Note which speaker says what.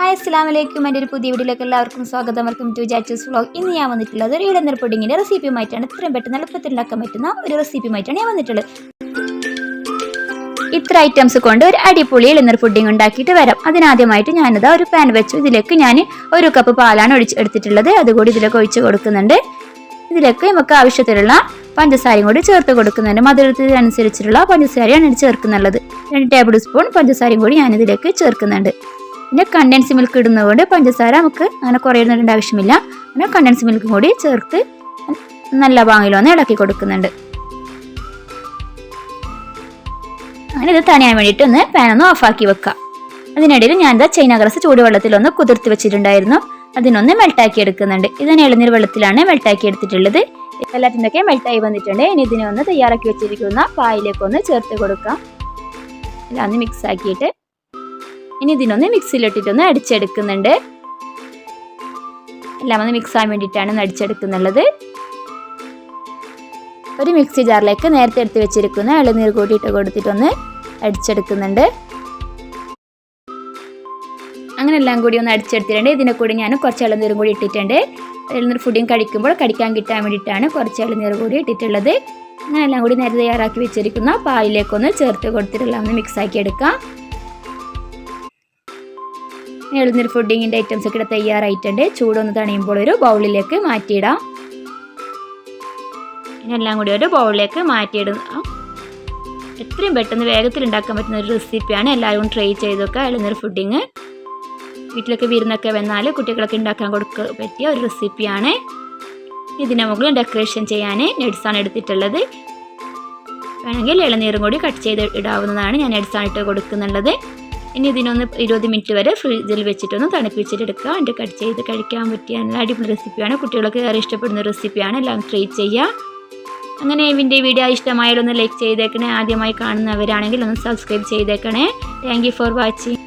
Speaker 1: Hi അസ്സാം വലൈക്കും എന്റെ ഒരു പുതിയ വീഡിയോയിലേക്ക് എല്ലാവർക്കും സ്വാഗതം. Welcome to Jachu's vlog. ഇന്ന് ഞാൻ വന്നിട്ടുള്ളത് ഒരു ഇടനീർ പുഡിങ്ങിന്റെ റെസിപ്പിയുമായിട്ടാണ്. ഇത്രയും പെട്ടെന്ന് എളുപ്പത്തിൽ ഉണ്ടാക്കാൻ പറ്റുന്ന ഒരു റെസിപ്പിയുമായിട്ടാണ് ഞാൻ വന്നിട്ടുള്ളത്. ഇത്ര ഐറ്റംസ് കൊണ്ട് ഒരു അടിപൊളി ഇളനീർ പുഡിംഗ് ഉണ്ടാക്കിയിട്ട് വരാം. അതിനാദ്യമായിട്ട് ഞാനിതാ ഒരു പാൻ വെച്ചു. ഇതിലേക്ക് ഞാൻ ഒരു കപ്പ് പാലാണ് ഒഴിച്ച് എടുത്തിട്ടുള്ളത്. അതുകൂടി ഇതിലേക്ക് ഒഴിച്ച് കൊടുക്കുന്നുണ്ട്. ഇതിലേക്ക് നമുക്ക് ആവശ്യത്തിലുള്ള പഞ്ചസാരയും കൂടി ചേർത്ത് കൊടുക്കുന്നുണ്ട്. മധുരത്തിനനുസരിച്ചിട്ടുള്ള പഞ്ചസാരയാണ് ചേർക്കുന്നുള്ളത്. രണ്ട് ടേബിൾ സ്പൂൺ പഞ്ചസാരയും കൂടി ഞാനിതിലേക്ക് ചേർക്കുന്നുണ്ട്. പിന്നെ കണ്ടൻസ് മിൽക്ക് ഇടുന്നതുകൊണ്ട് പഞ്ചസാര നമുക്ക് അങ്ങനെ കുറേ ആവശ്യമില്ല. പിന്നെ കണ്ടൻസ് മിൽക്കും കൂടി ചേർത്ത് നല്ല ഭാഗിലൊന്ന് ഇളക്കി കൊടുക്കുന്നുണ്ട്. അങ്ങനെ ഇത് തണിയാൻ വേണ്ടിയിട്ട് ഒന്ന് പാൻ ഒന്ന് ഓഫാക്കി വെക്കുക അതിനിടയിൽ ഞാൻ ഇതാ ചൈന ഗ്രാസ് ചൂടുവെള്ളത്തിലൊന്ന് കുതിർത്ത് വെച്ചിട്ടുണ്ടായിരുന്നു. അതിനൊന്ന് മെൽട്ടാക്കി എടുക്കുന്നുണ്ട്. ഇത് ഇളനീർ വെള്ളത്തിലാണ് മെൽട്ടാക്കി എടുത്തിട്ടുള്ളത്. എല്ലാത്തിന്റെയൊക്കെ മെൽട്ടായി വന്നിട്ടുണ്ട്. ഇനി ഇതിനെ ഒന്ന് തയ്യാറാക്കി വെച്ചിരിക്കുന്ന പായിലേക്ക് ഒന്ന് ചേർത്ത് കൊടുക്കാം. എല്ലാം ഒന്ന് മിക്സ് ആക്കിയിട്ട് ഇനി ഇതിനൊന്ന് മിക്സിയിലിട്ടിട്ടൊന്ന് അടിച്ചെടുക്കുന്നുണ്ട്. എല്ലാം ഒന്ന് മിക്സ് ആകാൻ വേണ്ടിയിട്ടാണ് അടിച്ചെടുക്കുന്നുള്ളത്. ഒരു മിക്സി ജാറിലേക്ക് നേരത്തെ എടുത്ത് വെച്ചിരിക്കുന്ന ഇളനീർ കൂട്ടിയിട്ട് കൊടുത്തിട്ടൊന്ന് അടിച്ചെടുക്കുന്നുണ്ട്. അങ്ങനെ എല്ലാം കൂടി ഒന്ന് അടിച്ചെടുത്തിട്ടുണ്ട്. ഇതിനെ കൂടി ഞാൻ കുറച്ച് ഇളനീരും കൂടി ഇട്ടിട്ടുണ്ട്. ഇളനീർ ഫുഡിങ് കഴിക്കുമ്പോൾ കടിക്കാൻ കിട്ടാൻ വേണ്ടിയിട്ടാണ് കുറച്ച് ഇളനീർ കൂടി ഇട്ടിട്ടുള്ളത്. അങ്ങനെ എല്ലാം കൂടി നേരത്തെ തയ്യാറാക്കി വെച്ചിരിക്കുന്ന പാലിലേക്കൊന്ന് ചേർത്ത് കൊടുത്തിട്ടുള്ള ഒന്ന് മിക്സാക്കി എടുക്കാം. എളുന്നീർ ഫുഡിങ്ങിന്റെ ഐറ്റംസ് ഒക്കെ ഇവിടെ തയ്യാറായിട്ടുണ്ട്. ചൂടൊന്ന് തണിയുമ്പോൾ ഒരു ബൗളിലേക്ക് മാറ്റിയിടാം. എല്ലാം കൂടി ഒരു ബൗളിലേക്ക് മാറ്റിയിടുക എത്രയും പെട്ടെന്ന് വേഗത്തിൽ ഉണ്ടാക്കാൻ പറ്റുന്ന ഒരു റെസിപ്പിയാണ് എല്ലാവരും ട്രൈ ചെയ്ത് നോക്കുക ഇളനീർ ഫുഡിങ് വീട്ടിലൊക്കെ വിരുന്നൊക്കെ വന്നാൽ കുട്ടികളൊക്കെ ഉണ്ടാക്കാൻ കൊടുക്ക പറ്റിയ ഒരു റെസിപ്പിയാണ് ഇതിന് മുകളിൽ ഡെക്കറേഷൻ ചെയ്യാൻ നെഡ്സാണ് എടുത്തിട്ടുള്ളത്. വേണമെങ്കിൽ ഇളനീറും കൂടി കട്ട് ചെയ്ത് ഇടാവുന്നതാണ് ഞാൻ നെഡ്സാണ് ഇട്ട് കൊടുക്കുന്നുള്ളത്. ഇനി ഇതിനൊന്ന് ഇരുപത് മിനിറ്റ് വരെ ഫ്രിഡ്ജിൽ വെച്ചിട്ടൊന്ന് തണുപ്പിച്ചിട്ടെടുക്കുക എന്റെ കട്ട് ചെയ്ത് കഴിക്കാൻ പറ്റിയ നല്ല അടിപൊളി റെസിപ്പിയാണ് കുട്ടികൾക്ക് ഏറെ ഇഷ്ടപ്പെടുന്ന റെസിപ്പിയാണ് എല്ലാം ട്രൈ ചെയ്യുക. അങ്ങനെ ഇവിന്റെ വീഡിയോ ഇഷ്ടമായാലൊന്ന് ലൈക്ക് ചെയ്തേക്കണേ. ആദ്യമായി കാണുന്നവരാണെങ്കിൽ ഒന്ന് സബ്സ്ക്രൈബ് ചെയ്തേക്കണേ. Thank for watching